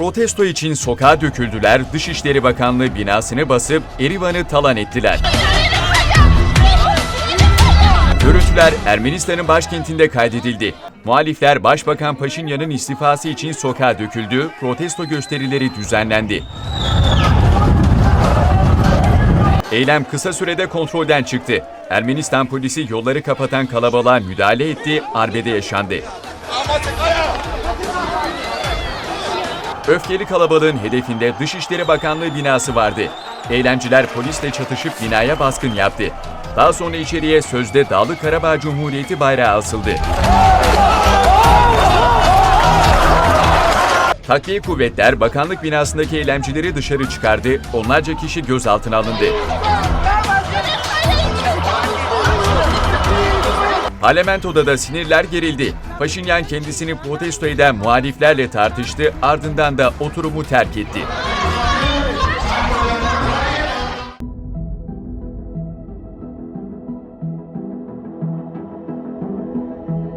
Protesto için sokağa döküldüler, Dışişleri Bakanlığı binasını basıp Erivan'ı talan ettiler. Görüntüler Ermenistan'ın başkentinde kaydedildi. Muhalifler Başbakan Paşinyan'ın istifası için sokağa döküldü, protesto gösterileri düzenlendi. Eylem kısa sürede kontrolden çıktı. Ermenistan polisi yolları kapatan kalabalığa müdahale etti, arbede yaşandı. Öfkeli kalabalığın hedefinde Dışişleri Bakanlığı binası vardı. Eylemciler polisle çatışıp binaya baskın yaptı. Daha sonra içeriye sözde Dağlı Karabağ Cumhuriyeti bayrağı asıldı. Takviye kuvvetler bakanlık binasındaki eylemcileri dışarı çıkardı, onlarca kişi gözaltına alındı. Parlamentoda da sinirler gerildi. Paşinyan kendisini protesto eden muhaliflerle tartıştı, ardından da oturumu terk etti.